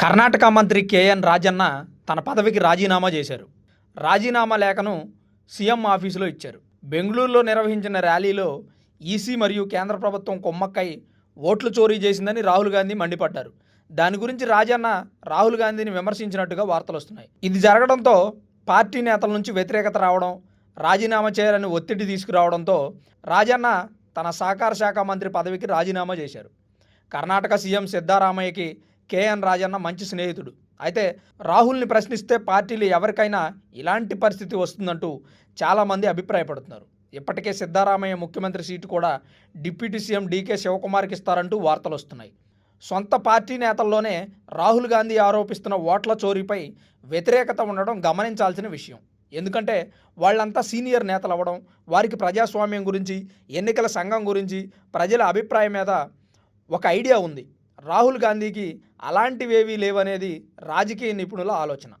కర్ణాటక మంత్రి కేఎన్ రాజన్న తన పదవికి రాజీనామా చేశారు. రాజీనామా లేఖను సీఎం ఆఫీసులో ఇచ్చారు. బెంగళూరులో నిర్వహించిన ర్యాలీలో ఈసీ మరియు కేంద్ర ప్రభుత్వం కొమ్మక్కై ఓట్లు చోరీ చేసిందని రాహుల్ గాంధీ మండిపడ్డారు. దాని గురించి రాజన్న రాహుల్ గాంధీని విమర్శించినట్టుగా వార్తలు వస్తున్నాయి. ఇది జరగడంతో పార్టీ నేతల నుంచి వ్యతిరేకత రావడం రాజీనామా చేయాలని ఒత్తిడి తీసుకురావడంతో రాజన్న తన సహకార శాఖ మంత్రి పదవికి రాజీనామా చేశారు. కర్ణాటక సీఎం సిద్ధారామయ్యకి కేఎన్ రాజన్న మంచి స్నేహితుడు. అయితే రాహుల్ని ప్రశ్నిస్తే పార్టీలు ఎవరికైనా ఇలాంటి పరిస్థితి వస్తుందంటూ చాలామంది అభిప్రాయపడుతున్నారు. ఇప్పటికే సిద్ధారామయ్య ముఖ్యమంత్రి సీటు కూడా డిప్యూటీ సీఎం డీకే శివకుమార్కి ఇస్తారంటూ వార్తలు వస్తున్నాయి. సొంత పార్టీ నేతల్లోనే రాహుల్ గాంధీ ఆరోపిస్తున్న ఓట్ల చోరీపై వ్యతిరేకత ఉండడం గమనించాల్సిన విషయం. ఎందుకంటే వాళ్ళంతా సీనియర్ నేతలు అవ్వడం వారికి ప్రజాస్వామ్యం గురించి ఎన్నికల సంఘం గురించి ప్రజల అభిప్రాయం మీద ఒక ఐడియా ఉంది. రాహుల్ గాంధీకి అలాంటివేవీ లేవనేది రాజకీయ నిపుణుల ఆలోచన.